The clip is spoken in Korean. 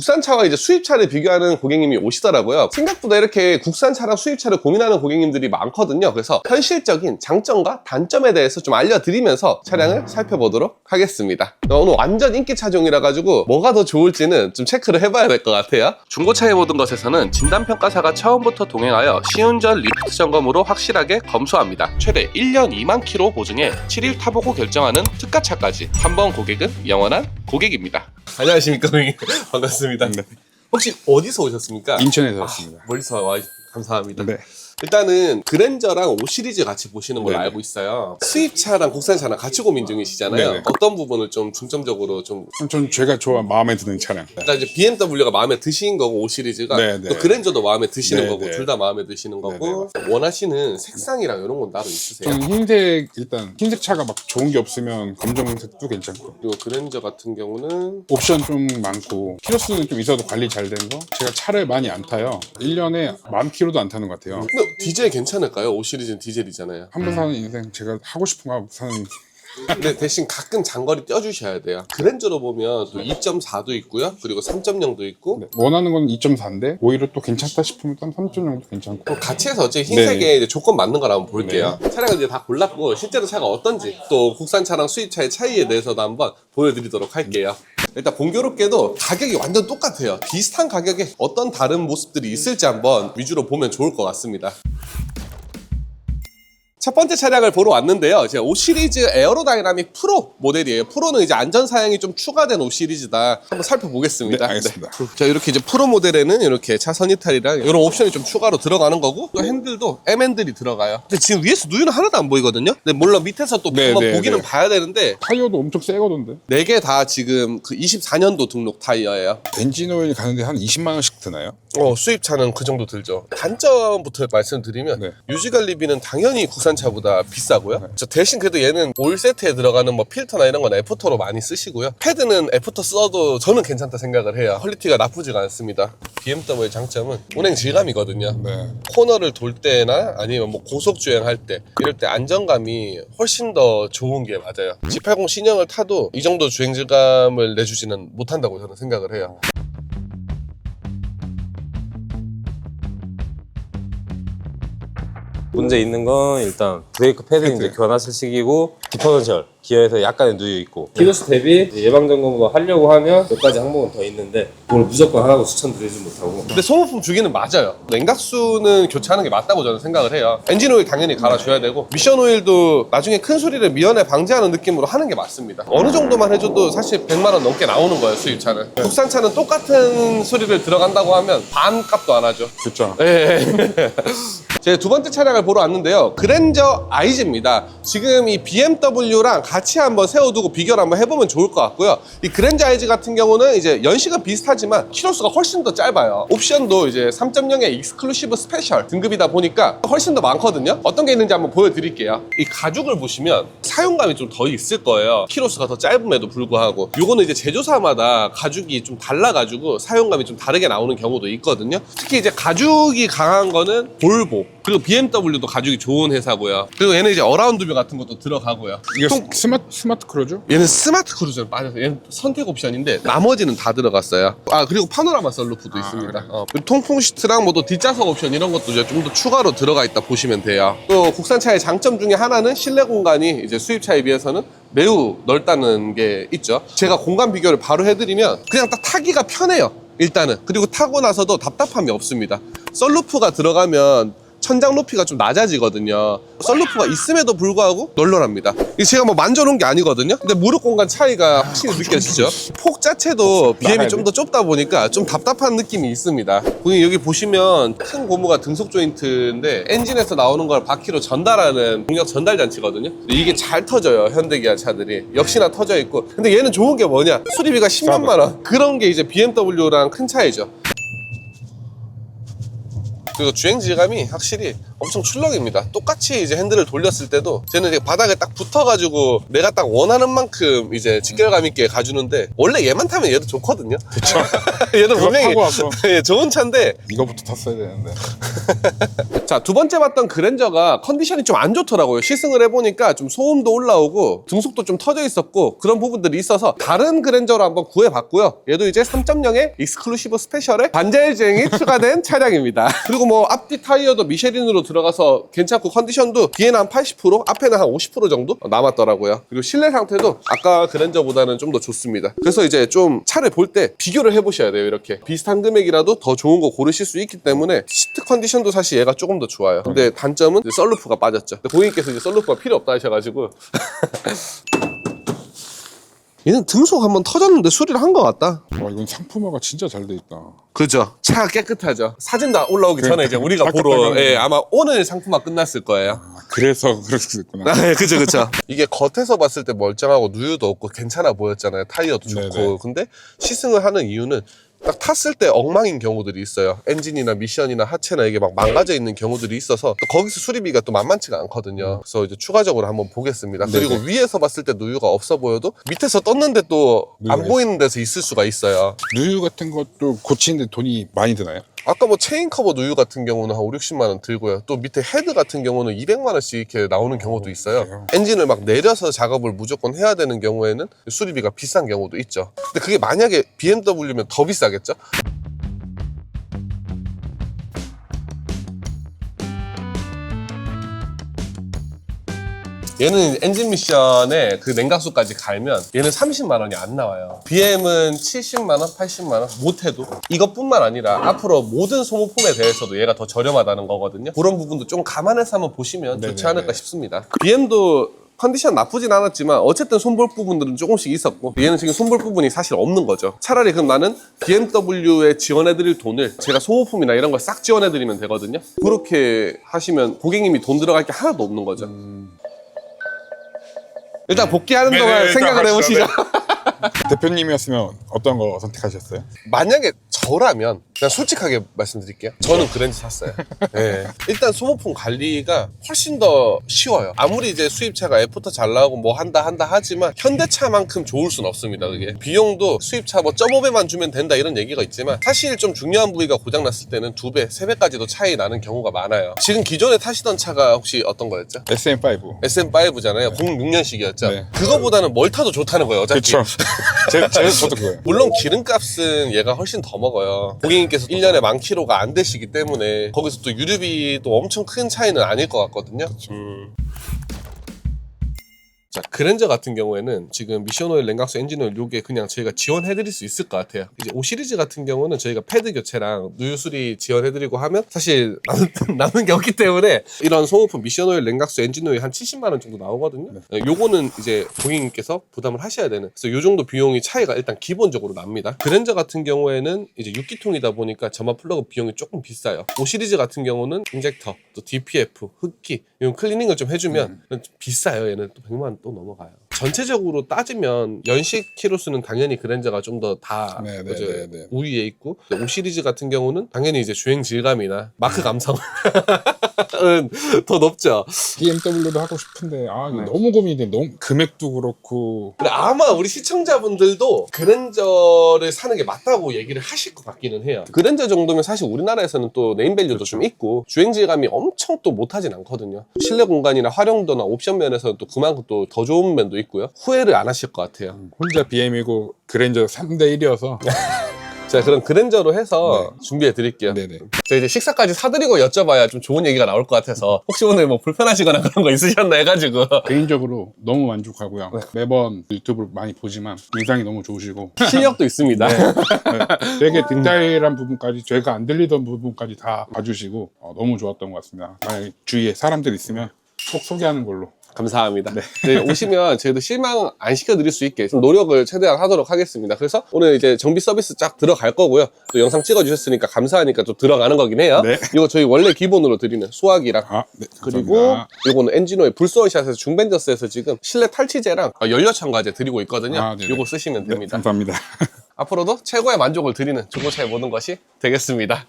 국산차와 이제 수입차를 비교하는 고객님이 오시더라고요. 생각보다 이렇게 국산차랑 수입차를 고민하는 고객님들이 많거든요. 그래서 현실적인 장점과 단점에 대해서 좀 알려드리면서 차량을 살펴보도록 하겠습니다. 오늘 완전 인기 차종이라 가지고 뭐가 더 좋을지는 좀 체크를 해봐야 될 것 같아요. 중고차의 모든 것에서는 진단평가사가 처음부터 동행하여 시운전 리프트 점검으로 확실하게 검수합니다. 최대 1년 2만 킬로 보증에 7일 타보고 결정하는 특가차까지 한 번 고객은 영원한 고객입니다. 안녕하십니까 고객님 반갑습니다. 혹시 어디서 오셨습니까? 인천에서 왔습니다. 멀리서 와 감사합니다. 네. 일단은 그랜저랑 5 시리즈 같이 보시는 걸로 네네. 알고 있어요. 수입차랑 국산차랑 같이 고민 중이시잖아요. 네네. 어떤 부분을 좀 중점적으로 좀 전 제가 좋아 마음에 드는 차량. 일단 이제 BMW가 마음에 드신 거고 5 시리즈가 네네. 또 그랜저도 마음에 드시는 네네. 거고 둘 다 마음에 드시는 거고 원하시는 색상이랑 이런 건 따로 있으세요? 저는 흰색 일단 흰색 차가 막 좋은 게 없으면 검정색도 괜찮고 그리고 그랜저 같은 경우는 옵션 좀 많고 키로수는 좀 있어도 관리 잘된 거. 제가 차를 많이 안 타요. 1년에 만 킬로도 안 타는 것 같아요. 근데 디젤 괜찮을까요? 5 시리즈는 디젤이잖아요. 한 번 사는 인생 제가 하고 싶은 거 하고 사는 근데 대신 가끔 장거리 떼어주셔야 돼요. 그랜저로 보면 또 2.4도 있고요. 그리고 3.0도 있고 네, 원하는 건 2.4인데 오히려 또 괜찮다 싶으면 한 3.0도 괜찮고 그럼 같이 해서 어차피 흰색에 이제 조건 맞는 걸 한번 볼게요. 차량을 이제 다 골랐고 실제로 차가 어떤지 또 국산 차랑 수입차의 차이에 대해서도 한번 보여드리도록 할게요. 일단 공교롭게도 가격이 완전 똑같아요. 비슷한 가격에 어떤 다른 모습들이 있을지 한번 위주로 보면 좋을 것 같습니다. 첫 번째 차량을 보러 왔는데요. 이제 5 시리즈 에어로다이나믹 프로 모델이에요. 프로는 이제 안전 사양이 좀 추가된 5 시리즈다. 한번 살펴보겠습니다. 네, 알겠습니다. 자 이렇게 이제 프로 모델에는 이렇게 차선 이탈이랑 이런 옵션이 좀 추가로 들어가는 거고 또 핸들도 M 핸들이 들어가요. 근데 지금 위에서 누유는 하나도 안 보이거든요. 근데 물론 밑에서 또 네, 한번 네, 보기는 네. 봐야 되는데 타이어도 엄청 세거든데 네 개 다 지금 그 24년도 등록 타이어예요. 엔진 오일 가는데 한 20만 원씩 드나요? 어, 수입차는 그 정도 들죠. 단점부터 말씀드리면 네. 유지 관리비는 당연히 국산차보다 비싸고요. 저 대신 그래도 얘는 오일 세트에 들어가는 뭐 필터나 이런 건 애프터로 많이 쓰시고요. 패드는 애프터 써도 저는 괜찮다 생각을 해요. 퀄리티가 나쁘지가 않습니다. BMW의 장점은 운행 질감이거든요. 네. 코너를 돌 때나 아니면 뭐 고속 주행할 때 이럴 때 안정감이 훨씬 더 좋은 게 맞아요. G80 신형을 타도 이 정도 주행 질감을 내주지는 못한다고 저는 생각을 해요. 문제 있는 건 일단 브레이크 패드 이제 교환하실 시기고 디퍼런셜 기어에서 약간의 누유 있고 키로수 대비 예방 점검을 하려고 하면 몇 가지 항목은 더 있는데 그걸 무조건 하라고 추천드리지 못하고 근데 소모품 주기는 맞아요. 냉각수는 교체하는 게 맞다고 저는 생각을 해요. 엔진 오일 당연히 갈아줘야 되고 미션 오일도 나중에 큰 소리를 미연에 방지하는 느낌으로 하는 게 맞습니다. 어느 정도만 해줘도 사실 100만 원 넘게 나오는 거예요 수입차는. 국산차는 똑같은 소리를 들어간다고 하면 반 값도 안 하죠. 그렇죠. 네. 제두 번째 차량을 보러 왔는데요. 그랜저 아이즈입니다. 지금 이 BMW랑 같이 한번 세워두고 비교를 한번 해보면 좋을 것 같고요. 이 그랜저 아이즈 같은 경우는 이제 연식은 비슷하지만 키로수가 훨씬 더 짧아요. 옵션도 이제 3.0의 익스클루시브 스페셜 등급이다 보니까 훨씬 더 많거든요. 어떤 게 있는지 한번 보여드릴게요. 이 가죽을 보시면 사용감이 좀 더 있을 거예요. 키로수가 더 짧음에도 불구하고. 요거는 이제 제조사마다 가죽이 좀 달라가지고 사용감이 좀 다르게 나오는 경우도 있거든요. 특히 이제 가죽이 강한 거는 볼보. 그리고 BMW도 가죽이 좋은 회사고요. 그리고 얘는 이제 어라운드뷰 같은 것도 들어가고요. 이게 통- 스마트 스마트 크루즈? 얘는 스마트 크루즈는 빠져서 얘는 선택 옵션인데 나머지는 다 들어갔어요. 아 그리고 파노라마 썬루프도 있습니다. 어, 그리고 통풍 시트랑 뭐 또 뒷좌석 옵션 이런 것도 이제 좀 더 추가로 들어가 있다 보시면 돼요. 또 국산 차의 장점 중에 하나는 실내 공간이 이제 수입차에 비해서는 매우 넓다는 게 있죠. 제가 공간 비교를 바로 해드리면 그냥 딱 타기가 편해요. 일단은 그리고 타고 나서도 답답함이 없습니다. 썬루프가 들어가면 천장 높이가 좀 낮아지거든요. 썬루프가 있음에도 불구하고 널널합니다. 이게 제가 뭐 만져놓은 게 아니거든요. 근데 무릎 공간 차이가 확실히 느껴지죠. 폭 자체도 BM이 나가야 좀더 좁다 보니까 좀 답답한 느낌이 있습니다. 고객님 여기 보시면 큰 고무가 등속 조인트인데 엔진에서 나오는 걸 바퀴로 전달하는 동력 전달 장치거든요. 이게 잘 터져요 현대기아 차들이 역시나 터져 있고. 근데 얘는 좋은 게 뭐냐? 수리비가 10년만 원. 그런 게 이제 BMW랑 큰 차이죠. 그리고 주행 질감이 확실히 엄청 출렁입니다. 똑같이 이제 핸들을 돌렸을 때도 쟤는 이제 바닥에 딱 붙어가지고 내가 딱 원하는 만큼 이제 직결감 있게 가주는데 원래 얘만 타면 얘도 좋거든요. 그쵸. 얘도 그거 분명히 타고 와서 예, 좋은 차인데 이거부터 탔어야 되는데. 자, 두 번째 봤던 그랜저가 컨디션이 좀 안 좋더라고요. 시승을 해보니까 좀 소음도 올라오고 등속도 좀 터져 있었고 그런 부분들이 있어서 다른 그랜저로 한번 구해봤고요. 얘도 이제 3.0의 익스클루시브 스페셜에 반자율주행이 추가된 차량입니다. 그리고 뭐 앞뒤 타이어도 미쉐린으로 들어가서 괜찮고 컨디션도 뒤에는 한 80% 앞에는 한 50% 정도 남았더라고요. 그리고 실내 상태도 아까 그랜저보다는 좀 더 좋습니다. 그래서 이제 좀 차를 볼 때 비교를 해보셔야 돼요. 이렇게 비슷한 금액이라도 더 좋은 거 고르실 수 있기 때문에 시트 컨디션도 사실 얘가 조금 더 좋아요. 근데 단점은 썰루프가 빠졌죠. 고객님께서 이제 썰루프가 필요 없다 하셔가지고 얘는 등속 한번 터졌는데 수리를 한 것 같다. 와 이건 상품화가 진짜 잘 돼 있다. 그죠. 차가 깨끗하죠. 사진 다 올라오기 전에 이제 우리가 보러. 예, 아마 오늘 상품화 끝났을 거예요. 아, 그래서 그럴 수 있구나. 아, 예, 그죠, 그죠. 이게 겉에서 봤을 때 멀쩡하고 누유도 없고 괜찮아 보였잖아요. 타이어도 좋고. 네네. 근데 시승을 하는 이유는 딱 탔을 때 엉망인 경우들이 있어요. 엔진이나 미션이나 하체나 이게 막 망가져 있는 경우들이 있어서 또 거기서 수리비가 또 만만치가 않거든요. 그래서 이제 추가적으로 한번 보겠습니다. 그리고 네네. 위에서 봤을 때 누유가 없어 보여도 밑에서 떴는데 또안 누유가 보이는 데서 있을 수가 있어요. 누유 같은 것도 고치는데 돈이 많이 드나요? 아까 뭐 체인 커버 누유 같은 경우는 한 5, 60만 원 들고요. 또 밑에 헤드 같은 경우는 200만 원씩 이렇게 나오는 경우도 있어요. 그래요? 엔진을 막 내려서 작업을 무조건 해야 되는 경우에는 수리비가 비싼 경우도 있죠. 근데 그게 만약에 BMW면 더 비싸겠죠? 얘는 엔진 미션에 그 냉각수까지 갈면 얘는 30만 원이 안 나와요. BM은 70만 원, 80만 원 못해도 이것뿐만 아니라 앞으로 모든 소모품에 대해서도 얘가 더 저렴하다는 거거든요. 그런 부분도 좀 감안해서 한번 보시면 좋지. 않을까 싶습니다. BM도 컨디션 나쁘진 않았지만 어쨌든 손볼 부분들은 조금씩 있었고 얘는 지금 손볼 부분이 사실 없는 거죠. 차라리 그럼 나는 BMW에 지원해드릴 돈을 제가 소모품이나 이런 걸 싹 지원해드리면 되거든요. 그렇게 하시면 고객님이 돈 들어갈 게 하나도 없는 거죠. 일단 복귀하는 네, 동안 네, 일단 생각을 가시죠. 해보시죠. 대표님이었으면 어떤 거 선택하셨어요? 만약에 저라면 그냥 솔직하게 말씀드릴게요. 저는 그랜저 샀어요. 예. 일단 소모품 관리가 훨씬 더 쉬워요. 아무리 이제 수입차가 애프터 잘 나오고 뭐 한다 한다 하지만 현대차만큼 좋을 순 없습니다. 그게 비용도 수입차 뭐 0.5배만 주면 된다 이런 얘기가 있지만 사실 좀 중요한 부위가 고장 났을 때는 두 배, 세 배까지도 차이 나는 경우가 많아요. 지금 기존에 타시던 차가 혹시 어떤 거였죠? SM5. SM5잖아요. 06년식이었죠. 네. 그거보다는 뭘 타도 좋다는 거예요. 어차피. 그쵸. 제, 제, 저도 그거예요. 물론 기름값은 얘가 훨씬 더 먹어 요. 고객님께서 1년에 만 킬로가 안 되시기 때문에 거기서 또 유류비도 엄청 큰 차이는 아닐 것 같거든요. 음. 자, 그랜저 같은 경우에는 지금 미션 오일, 냉각수, 엔진 오일 요게 그냥 저희가 지원해 드릴 수 있을 것 같아요. 이제 5 시리즈 같은 경우는 저희가 패드 교체랑 누유 수리 지원해 드리고 하면 사실 남는, 남는 게 없기 때문에 이런 소모품 미션 오일, 냉각수, 엔진 오일 한 70만 원 정도 나오거든요. 네, 요거는 이제 고객님께서 부담을 하셔야 되는. 그래서 요 정도 비용이 차이가 일단 기본적으로 납니다. 그랜저 같은 경우에는 이제 6기통이다 보니까 점화 플러그 비용이 조금 비싸요. 5 시리즈 같은 경우는 인젝터, 또 DPF, 흡기 이런 클리닝을 좀 해주면 좀 비싸요. 얘는 또 100만 원또 넘어가요. 전체적으로 따지면 연식 키로수는 당연히 그랜저가 좀 더다 네, 네, 네, 네. 우위에 있고 5 시리즈 같은 경우는 당연히 이제 주행 질감이나 마크 감성은 더 높죠. BMW도 하고 싶은데 아 네. 이거 너무 고민이 돼. 너무 금액도 그렇고 근데 아마 우리 시청자분들도 그랜저를 사는 게 맞다고 얘기를 하실 것 같기는 해요. 그랜저 정도면 사실 우리나라에서는 또 네임밸류도 좀 있고 주행 질감이 엄청 또 못하진 않거든요. 실내 공간이나 활용도나 옵션 면에서는 또 그만큼 또 더 좋은 면도 있고 요. 후회를 안 하실 것 같아요. 혼자 BM이고 그랜저 3대 1이어서 자, 그럼 그랜저로 해서 준비해 드릴게요. 네네. 저 이제 식사까지 사드리고 여쭤봐야 좀 좋은 얘기가 나올 것 같아서 혹시 오늘 뭐 불편하시거나 그런 거 있으셨나 해가지고 개인적으로 너무 만족하고요. 네. 매번 유튜브를 많이 보지만 인상이 너무 좋으시고 실력도 있습니다. 네, 되게 디테일한 부분까지 제가 안 들리던 부분까지 다 봐주시고 어, 너무 좋았던 것 같습니다. 만약에 주위에 사람들 있으면 꼭 소개하는 걸로. 감사합니다. 네, 오시면 저희도 실망 안 시켜드릴 수 있게 좀 노력을 최대한 하도록 하겠습니다. 그래서 오늘 이제 정비 서비스 쫙 들어갈 거고요. 또 영상 찍어주셨으니까 감사하니까 또 들어가는 거긴 해요. 네. 이거 저희 원래 기본으로 드리는 수화기랑 아, 네. 그리고 감사합니다. 이거는 엔진오일 불소원샷에서 중벤저스에서 지금 실내 탈취제랑 연료 첨가제 드리고 있거든요. 아, 네네. 이거 쓰시면 네, 됩니다. 감사합니다. 앞으로도 최고의 만족을 드리는 중고차의 모든 것이 되겠습니다.